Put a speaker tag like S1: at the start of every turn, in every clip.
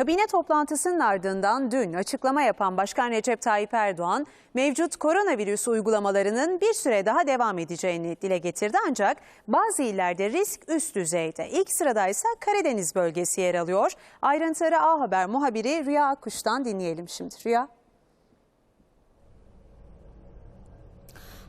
S1: Kabine toplantısının ardından dün açıklama yapan Başkan Recep Tayyip Erdoğan, mevcut koronavirüs uygulamalarının bir süre daha devam edeceğini dile getirdi ancak bazı illerde risk üst düzeyde. İlk sırada ise Karadeniz bölgesi yer alıyor. Ayrıntıları A Haber muhabiri Rüya Akkuş'tan dinleyelim şimdi. Rüya.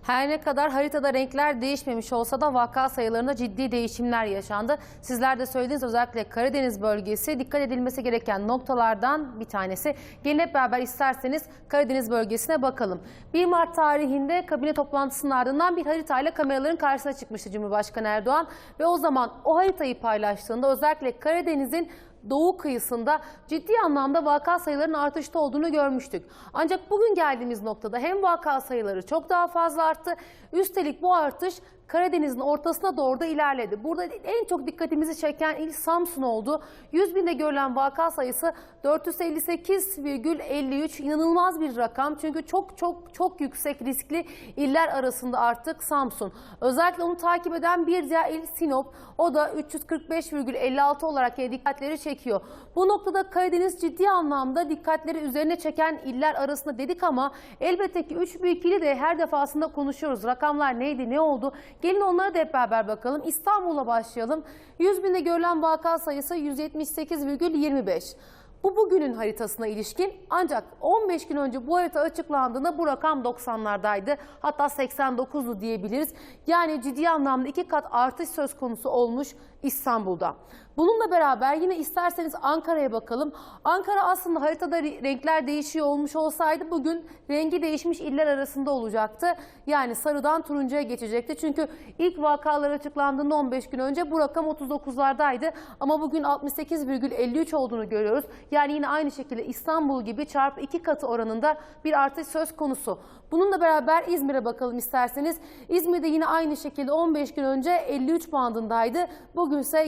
S2: Her ne kadar haritada renkler değişmemiş olsa da vaka sayılarında ciddi değişimler yaşandı. Sizler de söylediğiniz özellikle Karadeniz bölgesi dikkat edilmesi gereken noktalardan bir tanesi. Gelin hep beraber isterseniz Karadeniz bölgesine bakalım. 1 Mart tarihinde kabine toplantısının ardından bir haritayla kameraların karşısına çıkmıştı Cumhurbaşkanı Erdoğan. Ve o zaman o haritayı paylaştığında özellikle Karadeniz'in doğu kıyısında ciddi anlamda vaka sayılarının artışta olduğunu görmüştük. Ancak bugün geldiğimiz noktada hem vaka sayıları çok daha fazla arttı. Üstelik bu artış Karadeniz'in ortasına doğru da ilerledi. Burada en çok dikkatimizi çeken il Samsun oldu. 100 binde görülen vaka sayısı 458,53 inanılmaz bir rakam. Çünkü çok çok çok yüksek riskli iller arasında artık Samsun. Özellikle onu takip eden bir diğer il Sinop. O da 345,56 olarak dikkatleri çekiyor. Bu noktada Karadeniz ciddi anlamda dikkatleri üzerine çeken iller arasında dedik ama elbette ki 3 büyük ili de her defasında konuşuyoruz. Rakamlar neydi, ne oldu? Gelin onlara da hep beraber bakalım. İstanbul'a başlayalım. 100 binde görülen vaka sayısı 178,25. Bu bugünün haritasına ilişkin ancak 15 gün önce bu harita açıklandığında bu rakam 90'lardaydı. Hatta 89'du diyebiliriz. Yani ciddi anlamda iki kat artış söz konusu olmuş İstanbul'da. Bununla beraber yine isterseniz Ankara'ya bakalım. Ankara aslında haritada re- renkler değişiyor olmuş olsaydı bugün rengi değişmiş iller arasında olacaktı. Yani sarıdan turuncuya geçecekti. Çünkü ilk vakalar açıklandığında 15 gün önce bu rakam 39'lardaydı. Ama bugün 68,53 olduğunu görüyoruz. Yani yine aynı şekilde İstanbul gibi çarpı iki katı oranında bir artış söz konusu. Bununla beraber İzmir'e bakalım isterseniz. İzmir'de yine aynı şekilde 15 gün önce 53 bandındaydı. Bugünse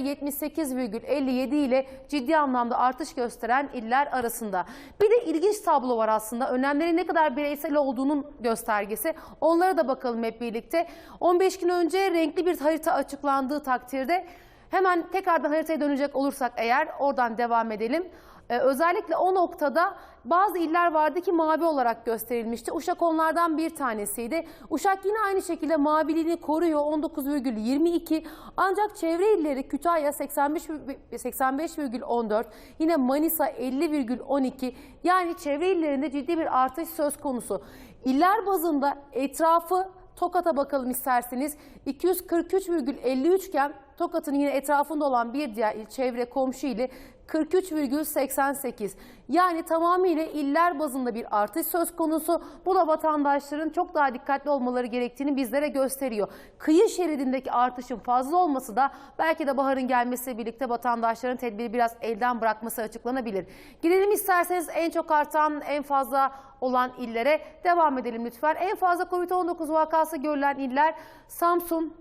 S2: 78,57 ile ciddi anlamda artış gösteren iller arasında. Bir de ilginç tablo var aslında. Önlemlerin ne kadar bireysel olduğunun göstergesi. Onlara da bakalım hep birlikte. 15 gün önce renkli bir harita açıklandığı takdirde hemen tekrardan haritaya dönecek olursak eğer oradan devam edelim. Ee, özellikle o noktada bazı iller vardı ki mavi olarak gösterilmişti. Uşak onlardan bir tanesiydi. Uşak yine aynı şekilde maviliğini koruyor 19,22 ancak çevre illeri Kütahya 85 85,14 yine Manisa 50,12 yani çevre illerinde ciddi bir artış söz konusu. İller bazında etrafı Tokat'a bakalım isterseniz 243,53 iken Tokat'ın yine etrafında olan bir diğer il çevre komşu ili 43,88. Yani tamamıyla iller bazında bir artış söz konusu. Bu da vatandaşların çok daha dikkatli olmaları gerektiğini bizlere gösteriyor. Kıyı şeridindeki artışın fazla olması da belki de baharın gelmesiyle birlikte vatandaşların tedbiri biraz elden bırakması açıklanabilir. Gidelim isterseniz en çok artan, en fazla olan illere devam edelim lütfen. En fazla Covid-19 vakası görülen iller Samsun,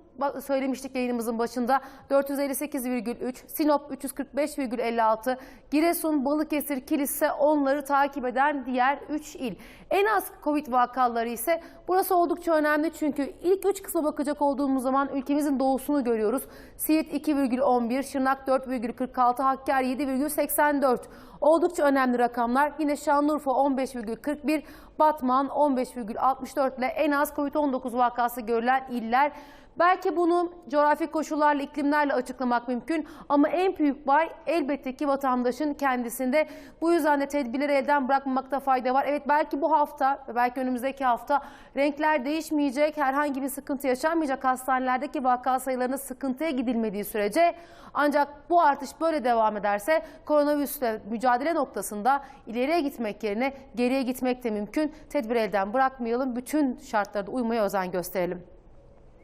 S2: söylemiştik yayınımızın başında 458,3, Sinop 345,56, Giresun, Balıkesir, Kilise onları takip eden diğer 3 il. En az Covid vakaları ise burası oldukça önemli çünkü ilk 3 kısma bakacak olduğumuz zaman ülkemizin doğusunu görüyoruz. Siirt 2,11, Şırnak 4,46, Hakkari 7,84. Oldukça önemli rakamlar. Yine Şanlıurfa 15,41, Batman 15,64 ile en az Covid-19 vakası görülen iller. Belki bunu coğrafi koşullarla, iklimlerle açıklamak mümkün ama en büyük bay elbette ki vatandaşın kendisinde. Bu yüzden de tedbirleri elden bırakmamakta fayda var. Evet belki bu hafta ve belki önümüzdeki hafta renkler değişmeyecek, herhangi bir sıkıntı yaşanmayacak hastanelerdeki vaka sayılarının sıkıntıya gidilmediği sürece ancak bu artış böyle devam ederse koronavirüsle mücadele noktasında ileriye gitmek yerine geriye gitmek de mümkün. Tedbir elden bırakmayalım, bütün şartlara da uymaya özen gösterelim.